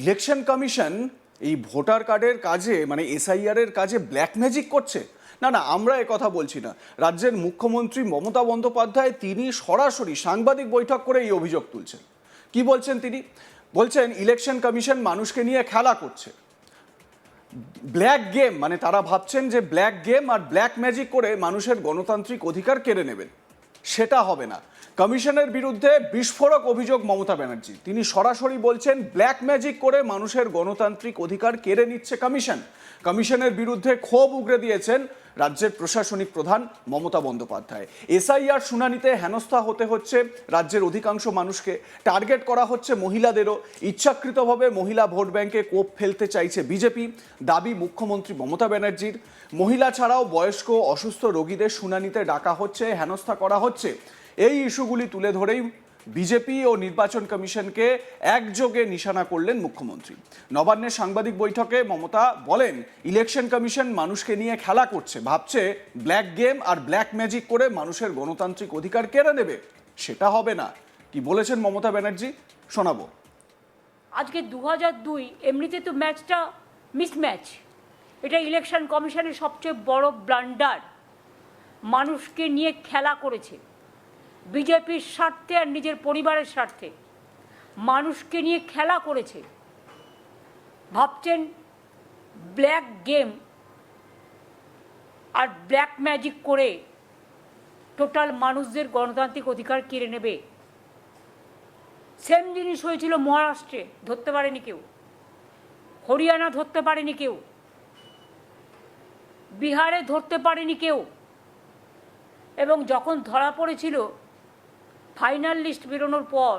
Election commission এই voter কার্ডের কাজে মানে এসআইআর এর কাজে ব্ল্যাক ম্যাজিক করছে। না না, আমরা কথা বলছি না। রাজ্যের মুখ্যমন্ত্রী মমতা বন্দ্যোপাধ্যায় তিনি সরাসরি সাংবাদিক বৈঠক করে এই অভিযোগ তুলছেন। কি বলছেন তিনি? বলছেন, ইলেকশন কমিশন মানুষকে নিয়ে খেলা করছে। ব্ল্যাক গেম মানে তারা ভাবছেন যে ব্ল্যাক গেম আর ব্ল্যাক ম্যাজিক করে মানুষের গণতান্ত্রিক অধিকার কেড়ে নেবেন। সেটা হবে না। কমিশনের বিরুদ্ধে বিস্ফোরক অভিযোগ মমতা ব্যানার্জি। তিনি সরাসরি বলছেন ব্ল্যাক ম্যাজিক করে মানুষের গণতান্ত্রিক অধিকার কেড়ে নিচ্ছে কমিশন। কমিশনের বিরুদ্ধে ক্ষোভ উগরে দিয়েছেন রাজ্যের প্রশাসনিক প্রধান মমতা বন্দ্যোপাধ্যায়। এসআইআর শুনানিতে হেনস্থা হতে হচ্ছে রাজ্যের অধিকাংশ মানুষকে। টার্গেট করা হচ্ছে মহিলাদেরও। ইচ্ছাকৃতভাবে মহিলা ভোট ব্যাংকে কোপ ফেলতে চাইছে বিজেপি। দাবি মুখ্যমন্ত্রী মমতা ব্যানার্জির। মহিলা ছাড়াও বয়স্ক অসুস্থ রোগীদের শুনানিতে ডাকা হচ্ছে, হেনস্থা করা হচ্ছে। এই ইস্যুগুলি তুলে ধরেই বিজেপি ও নির্বাচন কমিশনকে একযোগে নিশানা করলেন মুখ্যমন্ত্রী। নবান্নের সাংবাদিক বৈঠকে মমতা বলেন, ইলেকশন কমিশন মানুষকে নিয়ে খেলা করছে, ভাবছে ব্ল্যাক গেম আর ব্ল্যাক ম্যাজিক করে মানুষের গণতান্ত্রিক অধিকার কেড়ে নেবে। সেটা হবে না। কি বলেছেন মমতা ব্যানার্জি? শোনাবো। আজকে দু হাজার দুই এমনিতে তো ম্যাচটা মিসম্যাচ এটা ইলেকশন কমিশনের সবচেয়ে বড় ব্লান্ডার। মানুষকে নিয়ে খেলা করেছে। বিজেপির স্বার্থে আর নিজের পরিবারের স্বার্থে মানুষকে নিয়ে খেলা করেছে। ভাবছেন ব্ল্যাক গেম আর ব্ল্যাক ম্যাজিক করে টোটাল মানুষদের গণতান্ত্রিক অধিকার কেড়ে নেবে। সেম জিনিস হয়েছিল মহারাষ্ট্রে, ধরতে পারেনি কেউ। হরিয়ানা ধরতে পারেনি কেউ। বিহারে ধরতে পারেনি কেউ। এবং যখন ধরা পড়েছিল ফাইনাল লিস্ট বেরোনোর পর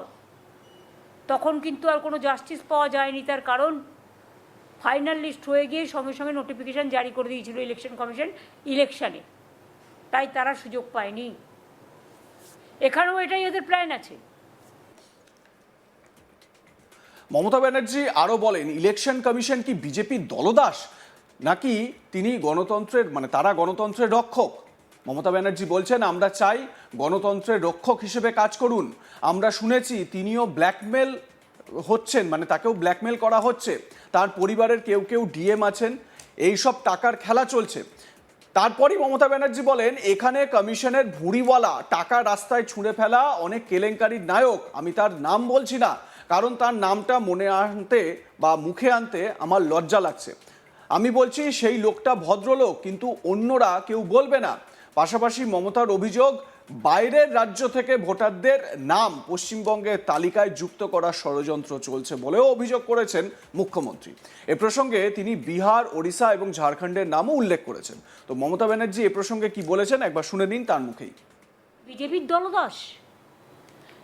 তখন কিন্তু আর কোনো জাস্টিস পাওয়া যায়নি তার কারণ ফাইনাল লিস্ট হয়ে গিয়ে সঙ্গে সঙ্গে নোটিফিকেশান জারি করে দিয়েছিল ইলেকশন কমিশন ইলেকশানে। তাই তারা সুযোগ পায়নি। এখানেও এটাই এদের প্ল্যান আছে। মমতা ব্যানার্জি আরও বলেন, ইলেকশন কমিশন কি বিজেপির দলদাস? নাকি তিনি গণতন্ত্রের মানে তারা গণতন্ত্রের রক্ষক? মমতা ব্যানার্জি বলছেন, আমরা চাই গণতন্ত্রের রক্ষক হিসেবে কাজ করুন। আমরা শুনেছি তিনিও ব্ল্যাকমেল হচ্ছেন মানে তাকেও ব্ল্যাকমেল করা হচ্ছে। তার পরিবারের কেউ কেউ ডিএম আছেন, এইসব টাকার খেলা চলছে। তারপরই মমতা ব্যানার্জি বলেন, এখানে কমিশনের ভুঁড়িওয়ালা, টাকা রাস্তায় ছুঁড়ে ফেলা অনেক কেলেঙ্কারির নায়ক, আমি তার নাম বলছি না, কারণ তার নামটা মনে আনতে বা মুখে আনতে আমার লজ্জা লাগছে। আমি বলছি, সেই লোকটা ভদ্রলোক, কিন্তু অন্যরা কেউ বলবে না। পাশাপাশি মমতার অভিযোগ, বাইরের রাজ্য থেকে ভোটারদের নাম পশ্চিমবঙ্গের তালিকায় যুক্ত করার ষড়যন্ত্র চলছে বলেও অভিযোগ করেছেন মুখ্যমন্ত্রী। এ প্রসঙ্গে তিনি বিহার, ওড়িশা এবং ঝাড়খণ্ডের নামও উল্লেখ করেছেন। তো মমতা ব্যানার্জি এ প্রসঙ্গে কি বলেছেন একবার শুনে নিন তার মুখেই। বিজেপির দলদাস?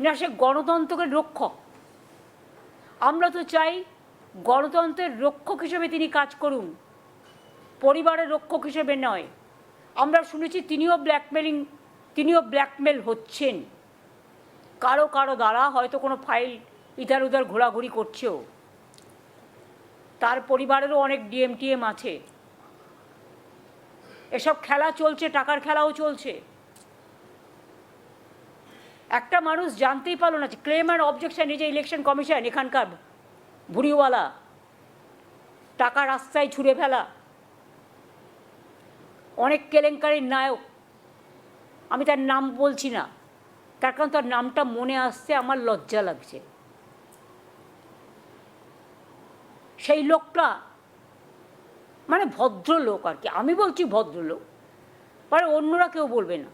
না, সে গণতন্ত্রের রক্ষক। আমরা তো চাই গণতন্ত্রের রক্ষক হিসেবে তিনি কাজ করুন। পরিবারের রক্ষক হিসেবে নয় আমরা শুনেছি তিনিও ব্ল্যাকমেলিং তিনিও ব্ল্যাকমেল হচ্ছেন। কারও কারও দ্বারা হয়তো কোনো ফাইল ইধার উধার ঘোরাঘুরি করছেও। তার পরিবারেরও অনেক ডিএমটিএম আছে। এসব খেলা চলছে, টাকার খেলাও চলছে। একটা মানুষ জানতেই পারল না ক্লেম অ্যান্ড অবজেকশন এই যে ইলেকশন কমিশন এখানকার ভুড়িওয়ালা, টাকা রাস্তায় ছুঁড়ে ফেলা। অনেক কেলেঙ্কারির নায়ক। আমি তার নাম বলছি না। তার কারণ তার নামটা মনে আসছে, আমার লজ্জা লাগছে। সেই লোকটা মানে ভদ্রলোক আর কি। আমি বলছি ভদ্রলোক। পরে অন্যরা কেউ বলবে না।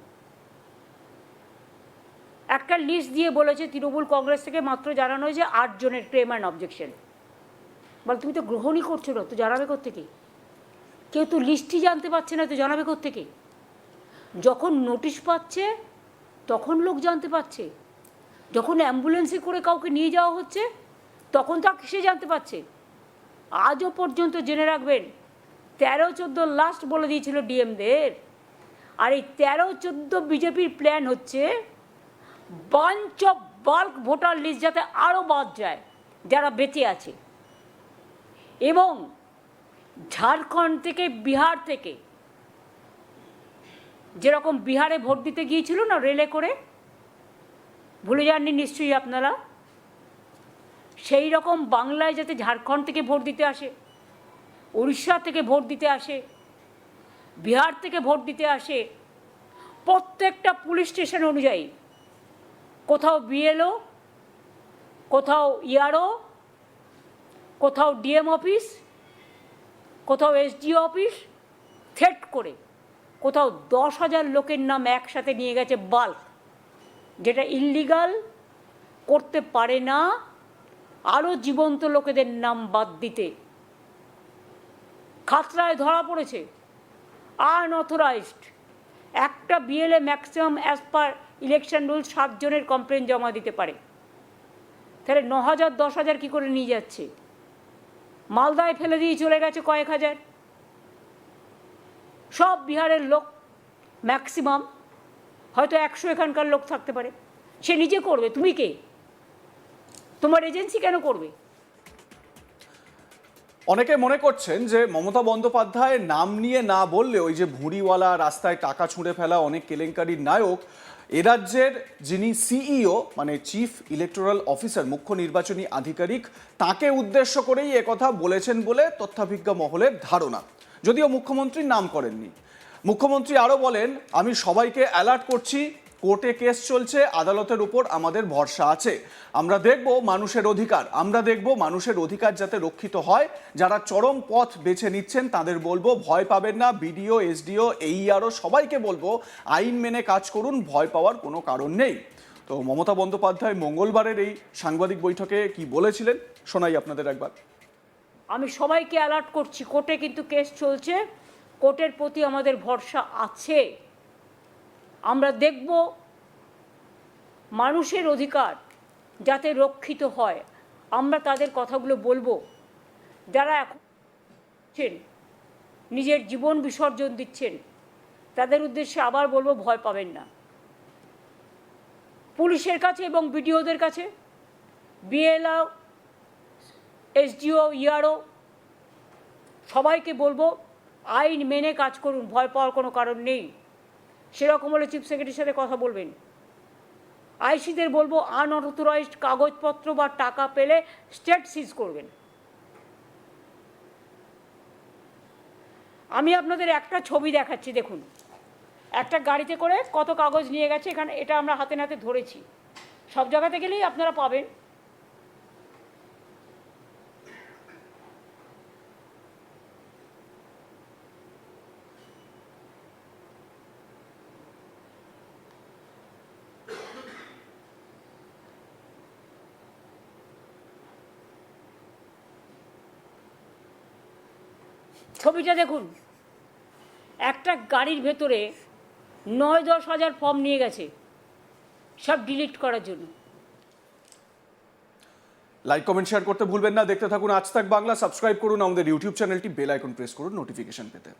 একটা লিস্ট দিয়ে বলেছে তৃণমূল কংগ্রেস থেকে মাত্র জানানো হয়েছে আট জনের ক্লেম অ্যান্ড অবজেকশন বল, তুমি তো গ্রহণই করছ না, তো জানাবে কোত্থেকে? কেউ তো লিস্টই জানতে পারছে না, তো জানাবে থেকে যখন নোটিশ পাচ্ছে, তখন লোক জানতে পারছে। যখন অ্যাম্বুলেন্সে করে কাউকে নিয়ে যাওয়া হচ্ছে, তখন তা সে জানতে পারছে? আজও পর্যন্ত জেনে রাখবেন তেরো চোদ্দ লাস্ট বলে দিয়েছিল ডিএমদের আর এই তেরো চোদ্দ বিজেপির প্ল্যান হচ্ছে bunch of bulk voter list যাতে আরও বাদ যায়, যারা বেঁচে আছে। এবং ঝাড়খণ্ড থেকে, বিহার থেকে। যেরকম বিহারে ভোট দিতে গিয়েছিল না রেলে করে? ভুলে যাননি নিশ্চয়ই আপনারা? সেই রকম বাংলায় যাতে ঝাড়খণ্ড থেকে ভোট দিতে আসে, উড়িষ্যা থেকে ভোট দিতে আসে, বিহার থেকে ভোট দিতে আসে, প্রত্যেকটা পুলিশ স্টেশন অনুযায়ী। কোথাও বিএলও, কোথাও ইয়ারও কোথাও ডিএম অফিস কোথাও এসডিও অফিস থ্রেট করে। কোথাও দশ হাজার লোকের নাম একসাথে নিয়ে গেছে বাল্ক যেটা ইল্লিগাল করতে পারে না আরও জীবন্ত লোকেদের নাম বাদ দিতে। খাতরায় ধরা পড়েছে। আনঅথরাইজড একটা BLA maximum as per election rule সাতজনের কমপ্লেন জমা দিতে পারে। তাহলে ন হাজার, দশ হাজার কী করে নিয়ে যাচ্ছে? মালদায় ফেলে দিয়ে চলে গেছে কয়েক হাজার। সব বিহারের লোক ম্যাক্সিমাম হয়তো একশো এখানকার লোক থাকতে পারে। সে নিজে করবে, তুমি কে? তোমার এজেন্সি কেন করবে? অনেকে মনে করছেন যে মমতা বন্দ্যোপাধ্যায় নাম নিয়ে না বললে ওই যে ভুঁড়িওয়ালা, রাস্তায় টাকা ছুঁড়ে ফেলা, অনেক কেলেঙ্কারির নায়ক রাজ্যের যিনি সিইও মানে চিফ ইলেকটোরাল অফিসার মুখ্য নির্বাচনী আধিকারিক, তাকে উদ্দেশ্য করেই কথা বলেছেন বলে তথ্যাভিজ্ঞ মহলের ধারণা। যদিও মুখ্যমন্ত্রী নাম করেননি। মুখ্যমন্ত্রী আরও বলেন, আমি সবাইকে অ্যালার্ট করছি কোর্টে কেস চলছে, আদালতের উপর আমাদের ভরসা আছে। আমরা দেখব মানুষের অধিকার, আমরা দেখব মানুষের অধিকার যাতে রক্ষিত হয়। যারা চরম পথ বেছে নিচ্ছেন, তাদের বলব, ভয় পাবেন না, বিডিও, এসডিও এই আরও সবাইকে বলব, আইন মেনে কাজ করুন, ভয় পাওয়ার কোনো কারণ নেই। তো মমতা বন্দ্যোপাধ্যায় মঙ্গলবারের এই সাংবাদিক বৈঠকে কি বলেছিলেন? শোনাই আপনাদের একবার। আমি সবাইকে অ্যালার্ট করছি, কোর্টে কিন্তু কেস চলছে, কোর্টের প্রতি আমাদের ভরসা আছে। আমরা দেখব মানুষের অধিকার যাতে রক্ষিত হয়। আমরা তাদের কথাগুলো বলব। যারা এখন নিজের জীবন বিসর্জন দিচ্ছেন, তাদের উদ্দেশ্যে আবার বলব ভয় পাবেন না। পুলিশের কাছে এবং বিডিওদের কাছে, বিএলও, এসডিও, ইআরও, সবাইকে বলব, আইন মেনে কাজ করুন, ভয় পাওয়ার কোনো কারণ নেই। সেরকম হলে চিফ সেক্রেটারির সাথে কথা বলবেন। আইসিদের বলব আনঅথরাইজড কাগজপত্র বা টাকা পেলে স্টেট সিজ করবেন। আমি আপনাদের একটা ছবি দেখাচ্ছি, দেখুন। একটা গাড়িতে করে কত কাগজ নিয়ে গেছে, এখানে এটা আমরা হাতে নাতে ধরেছি। সব জায়গাতে গেলেই আপনারা পাবেন। ছবিটা দেখুন। একটা গাড়ির ভেতরে নয় দশ হাজার ফর্ম নিয়ে গেছে, সব ডিলিট করার জন্য। লাইক কমেন্ট শেয়ার করতে ভুলবেন না। দেখতে থাকুন আজ তাক বাংলা। সাবস্ক্রাইব করুন আমাদের ইউটিউব চ্যানেলটি বেল আইকন প্রেস করুন নোটিফিকেশন পেতে।